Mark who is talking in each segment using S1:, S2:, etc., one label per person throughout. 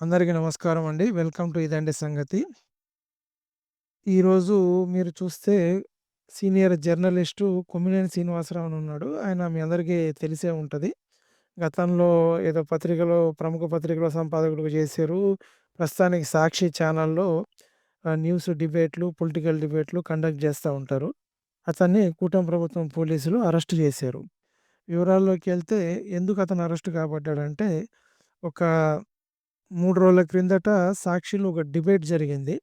S1: అందరికీ నమస్కారం అండి. వెల్కమ్ టు ఇదండి సంగతి. ఈరోజు మీరు చూస్తే సీనియర్ జర్నలిస్టు కొమ్మినేని శ్రీనివాసరావు అని ఉన్నాడు. ఆయన మీ అందరికీ తెలిసే ఉంటుంది గతంలో ఏదో పత్రికలో ప్రముఖ పత్రికలో సంపాదకుడు చేశారు. ప్రస్తుతానికి సాక్షి ఛానల్‌లో న్యూస్ డిబేట్‌లు, పొలిటికల్ డిబేట్‌లు కండక్ట్ చేస్తూ ఉంటారు. అతన్ని కూటమి ప్రభుత్వం పోలీసులు అరెస్ట్ చేశారు. వివరాల్లోకెళ్తే ఎందుకు అతను అరెస్ట్ కాబడ్డాడంటే ఒక మూడు రోజుల క్రిందట సాక్షిలో ఒక డిబేట్ జరిగింది.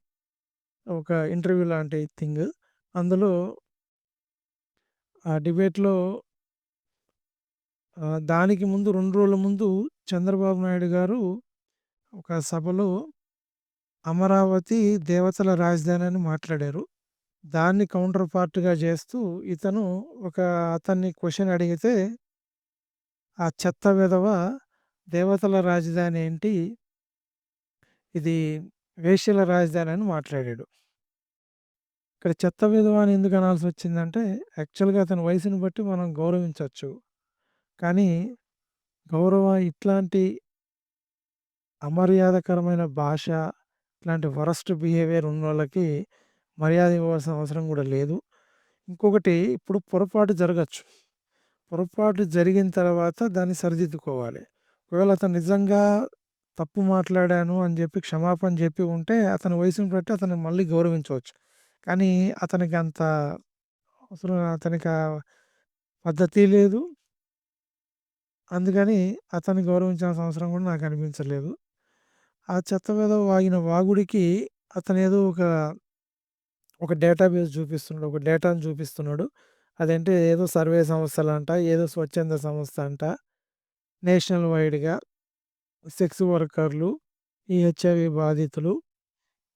S1: ఒక ఇంటర్వ్యూ లాంటి థింగ్. అందులో ఆ డిబేట్‌లో దానికి ముందు రెండు రోజుల ముందు చంద్రబాబు నాయుడు గారు ఒక సభలో అమరావతి దేవతల రాజధాని అని మాట్లాడారు. దాన్ని కౌంటర్ పార్ట్‌గా చేస్తూ ఇతను ఒక అతన్ని క్వశ్చన్ అడిగితే ఆ చెత్త విధవ దేవతల రాజధాని ఏంటి? ఇది వేశ్యల రాజధాని అని మాట్లాడాడు. ఇక్కడ చెత్త విధవాన్ని అని ఎందుకు అనాల్సొచ్చిందంటే యాక్చువల్‌గా అతని వయసుని బట్టి మనం గౌరవించవచ్చు కానీ గౌరవ ఇట్లాంటి అమర్యాదకరమైన భాష, ఇట్లాంటి వరస్ట్ బిహేవియర్ ఉన్న వాళ్ళకి మర్యాద ఇవ్వాల్సిన అవసరం కూడా లేదు. ఇంకొకటి ఇప్పుడు పొరపాటు జరగచ్చు పొరపాటు జరిగిన తర్వాత దాన్ని సరిదిద్దుకోవాలి. ఒకవేళ అతను నిజంగా తప్పు మాట్లాడాను అని చెప్పి క్షమాపణ చెప్పి ఉంటే అతని వయసుని బట్టి అతను మళ్ళీ గౌరవించవచ్చు. కానీ అతనికి అంత అవసరం అతనికి ఆ పద్ధతి లేదు. అందుకని అతన్ని గౌరవించాల్సిన అవసరం కూడా నాకు అనిపించలేదు. ఆ చెత్త మీద వాగిన వాగుడికి అతను ఏదో ఒక ఒక డేటాబేస్ చూపిస్తున్నాడు. ఒక డేటాను చూపిస్తున్నాడు. అదంటే ఏదో సర్వే సంస్థలు అంట ఏదో స్వచ్ఛంద సంస్థ అంట. నేషనల్ వైడ్‌గా సెక్స్ వర్కర్లు, ఈ హెచ్ఐవి బాధితులు,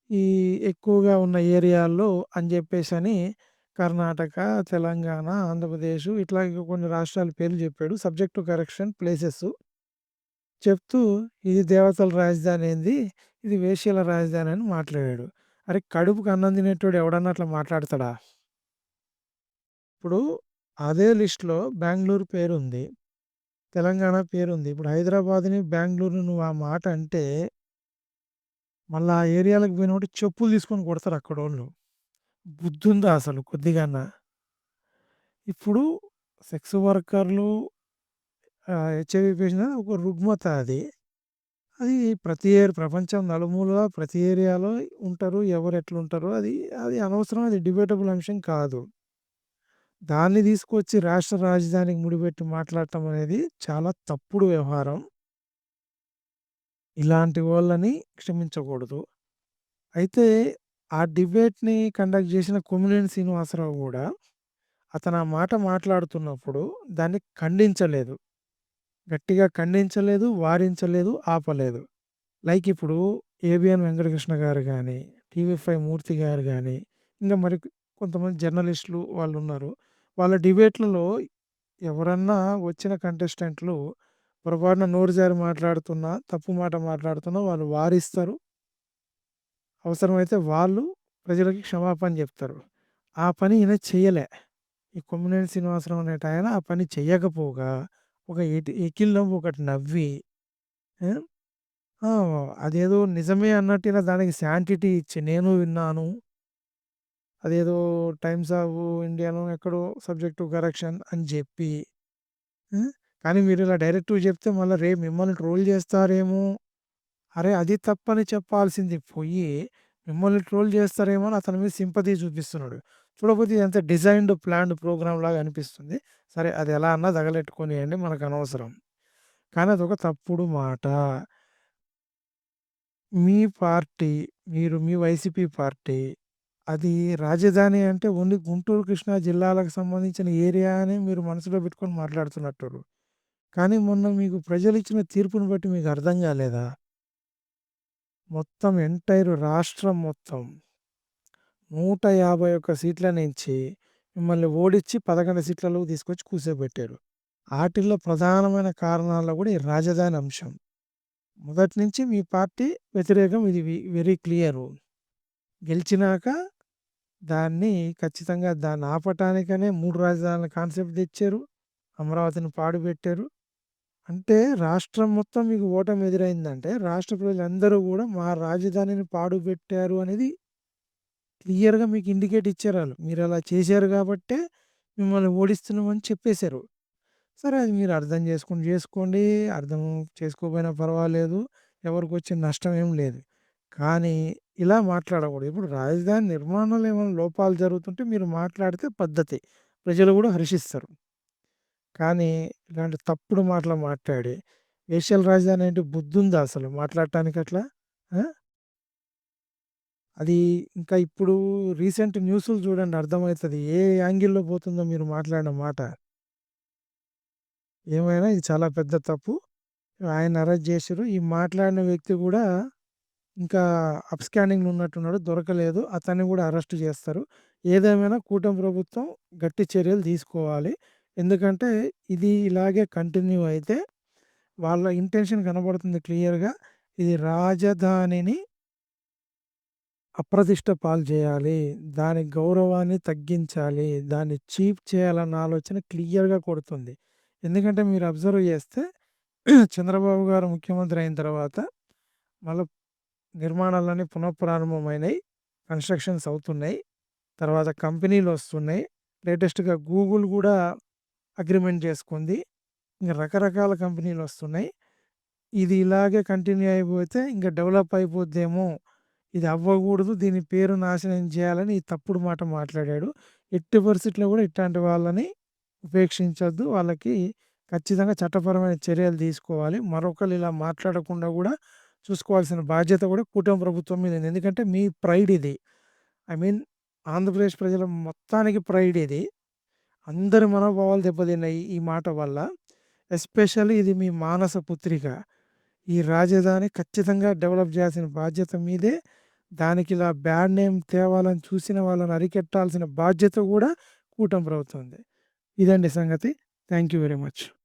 S1: ఈ ఎక్కువగా ఉన్న ఏరియాల్లో అని చెప్పేసని కర్ణాటక, తెలంగాణ, ఆంధ్రప్రదేశ్ ఇట్లాగ కొన్ని రాష్ట్రాల పేర్లు చెప్పాడు. సబ్జెక్ట్ టు కరెక్షన్ ప్లేసెస్ చెప్తూ ఇది దేవతల రాజధాని ఏంది? ఇది వేశ్యల రాజధాని అని మాట్లాడాడు. అరె! కడుపుకి అన్నం తినేటోడు ఎవడన్నా అట్లా మాట్లాడతాడా? ఇప్పుడు అదే లిస్ట్‌లో బెంగుళూరు పేరుంది. తెలంగాణ పేరుంది. ఇప్పుడు హైదరాబాద్‌ని, బెంగుళూరుని నువ్వు ఆ మాట అంటే మళ్ళా ఆ ఏరియాలకు పోయినోడు చెప్పులు తీసుకొని కొడతారు అక్కడోళ్ళు. బుద్ధుందా అసలు కొద్దిగన్నా? ఇప్పుడు సెక్స్ వర్కర్లు ఆహ్, హెచ్ఐవి పేషెంట్ ఒక రుగ్మత అది. అది ప్రతి ఏర్ ప్రపంచం నలుమూలలా ప్రతి ఏరియాలో ఉంటారు. ఎవరు ఎట్లుంటారో అది అది అనవసరం. అది డిబేటబుల్ అంశం కాదు. దాన్ని తీసుకొచ్చి రాష్ట్ర రాజధానికి ముడిపెట్టి మాట్లాడటం అనేది చాలా తప్పుడు వ్యవహారం. ఇలాంటి వాళ్ళని క్షమించకూడదు. అయితే ఆ డిబేట్‌ని కండక్ట్ చేసిన కొమ్మినేని శ్రీనివాసరావు కూడా అతను ఆ మాట మాట్లాడుతున్నప్పుడు దాన్ని ఖండించలేదు. గట్టిగా ఖండించలేదు, వారించలేదు, ఆపలేదు. లైక్ ఇప్పుడు ఏబిఎన్ వెంకటకృష్ణ గారు కానీ టీవీ ఫైవ్ మూర్తి గారు కానీ ఇంకా మరి కొంతమంది జర్నలిస్టులు వాళ్ళు ఉన్నారు వాళ్ళ డిబేట్‌లలో ఎవరన్నా వచ్చిన కంటెస్టెంట్లు పొరపాటున నోరు జారి మాట్లాడుతున్నా, తప్పు మాట మాట్లాడుతున్నా వాళ్ళు వారిస్తారు. అవసరమైతే వాళ్ళు ప్రజలకి క్షమాపణ చెప్తారు. ఆ పని ఈయన చేయలే ఈ కొమ్మినేని శ్రీనివాసరావు అనేటాయన ఆ పని చెయ్యకపోగా ఒక ఎటి ఎకిల్ నవ్వు ఒకటి నవ్వి ఆ! అదేదో నిజమే అన్నట్టు ఈయన దానికి శాంటిటీ ఇచ్చి నేను విన్నాను. అదేదో టైమ్స్ ఆఫ్ ఇండియానో ఎక్కడో సబ్జెక్ట్ టు కరెక్షన్ అని చెప్పి హ్మ్. కానీ మీరు ఇలా డైరెక్ట్‌గా చెప్తే మళ్ళా రేపు మిమ్మల్ని ట్రోల్ చేస్తారేమో! అరే అది తప్పని చెప్పాల్సింది పోయి మిమ్మల్ని ట్రోల్ చేస్తారేమో అని అతని మీద సింపథీ చూపిస్తున్నాడు. చూడకపోతే ఇదంతా డిజైన్డ్, ప్లాన్డ్ ప్రోగ్రామ్ లాగా అనిపిస్తుంది. సరే అది ఎలా అన్నా తగలెట్టుకోనియండి మనకనవసరం. కానీ అదొక తప్పుడు మాట. మీ పార్టీ, మీరు మీ వైసీపీ పార్టీ అది రాజధాని అంటే ఓన్లీ గుంటూరు, కృష్ణా జిల్లాలకు సంబంధించిన ఏరియా అని మీరు మనసులో పెట్టుకొని మాట్లాడుతున్నట్టుర్రు. కానీ మొన్న మీకు ప్రజలిచ్చిన తీర్పుని బట్టి మీకు అర్థం కాలేదా? మొత్తం ఎంటైర్ రాష్ట్రం మొత్తం 151 సీట్ల నుంచి మిమ్మల్ని ఓడించి 11 సీట్లలోకి తీసుకొచ్చి కూర్చోబెట్టారు. ఆటిల్లో ప్రధానమైన కారణాల్లో కూడా ఈ రాజధాని అంశం. మొదటి నుంచి మీ పార్టీ వ్యతిరేకం ఇది వి వెరీ క్లియరు. గెలిచినాక దాన్ని ఖచ్చితంగా దాన్ని ఆపటానికనే 3 రాజధానుల కాన్సెప్ట్ తెచ్చారు. అమరావతిని పాడుపెట్టారు. అంటే రాష్ట్రం మొత్తం మీకు ఓటమి ఎదురైందంటే, రాష్ట్ర ప్రజలందరూ గూడా మా రాజధానిని పాడుపెట్టారు అనేది క్లియర్‌గా మీకు ఇండికేట్ ఇచ్చారాళ్ళు. మీరలా చేశారు గాబట్టే మిమ్మల్ని ఓడిస్తున్నామని చెప్పేశారు. సరే అది మీరు అర్థం చేసుకొని చేసుకోండి. అర్థం చేసుకోకపోయినా పర్వాలేదు. ఎవరికొచ్చే నష్టం ఏం లేదు. కానీ ఇలా మాట్లాడకూడదు. ఇప్పుడు రాజధాని నిర్మాణంలో ఏమైనా లోపాలు జరుగుతుంటే మీరు మాట్లాడితే పద్ధతి. ప్రజలు గూడా హర్షిస్తారు. కానీ ఇలాంటి తప్పుడు మాటలు మాట్లాడి, ఏషియల్ రాజధాని అంటే బుద్ధుందా అసలు మాట్లాడటానికి అట్లా? ఆ! అది ఇంకా ఇప్పుడు రీసెంట్ న్యూసులు చూడండి అర్థమైతది. ఏ యాంగిల్‌లో పోతుందో మీరు మాట్లాడిన మాట. ఏమైనా ఇది చాలా పెద్ద తప్పు. ఆయన్ని అరెస్ట్ చేసిర్రు. ఈ మాట్లాడిన వ్యక్తి గూడా ఇంకా అబ్‌స్కాండింగ్‌లో ఉన్నట్టున్నాడు. దొరకలేదు. అతన్ని గూడా అరెస్ట్ చేస్తారు. ఏదేమైనా కూటమి ప్రభుత్వం గట్టి చర్యలు తీసుకోవాలి. ఎందుకంటే ఇది ఇలాగే కంటిన్యూ అయితే వాళ్ళ ఇంటెన్షన్ కనబడుతుంది క్లియర్‌గా. ఇది రాజధానిని అప్రతిష్ట పాలు చేయాలి. దాని గౌరవాన్ని తగ్గించాలి. దాన్ని చీప్ చేయాలన్న ఆలోచన క్లియర్‌గా కొడుతుంది. ఎందుకంటే మీరు అబ్జర్వ్ చేస్తే చంద్రబాబు గారు ముఖ్యమంత్రి అయిన తర్వాత మళ్ళా నిర్మాణాలన్నీ పునఃప్రారంభమైనాయి. కన్‌స్ట్రక్షన్స్ అవుతున్నాయి. తర్వాత కంపెనీలు వస్తున్నాయి. లేటెస్ట్‌గా గూగుల్ కూడా అగ్రిమెంట్ చేసుకుంది. ఇంకా రకరకాల కంపెనీలు వస్తున్నాయి. ఇది ఇలాగే కంటిన్యూ అయిపోతే ఇంకా డెవలప్ అయిపోద్దేమో! ఇది అవ్వకూడదు. దీని పేరు నాశనం చేయాలని ఈ తప్పుడు మాట మాట్లాడాడు. ఎట్టి పరిస్థితిలో కూడా ఇట్లాంటి వాళ్ళని ఉపేక్షించొద్దు. వాళ్ళకి ఖచ్చితంగా చట్టపరమైన చర్యలు తీసుకోవాలి. మరొకరు ఇలా మాట్లాడకుండా కూడా చూసుకోవాల్సిన బాధ్యత కూడా కూటమి ప్రభుత్వం మీద ఉంది. ఎందుకంటే మీ ప్రైడ్ ఇది. ఐ మీన్ ఆంధ్రప్రదేశ్ ప్రజల మొత్తానికి ప్రైడ్ ఇది. అందరి మనోభావాలు దెబ్బతిన్నాయి ఈ మాట వల్ల. ఎస్పెషల్లీ ఇది మీ మానస పుత్రిక. ఈ రాజధాని ఖచ్చితంగా డెవలప్ చేయాల్సిన బాధ్యత మీదే. దానికి ఇలా బ్యాడ్ నేమ్ తేవాలని చూసిన వాళ్ళని అరికట్టాల్సిన బాధ్యత కూడా కూటమి ఉంది ఇదండి సంగతి. Thank you very much.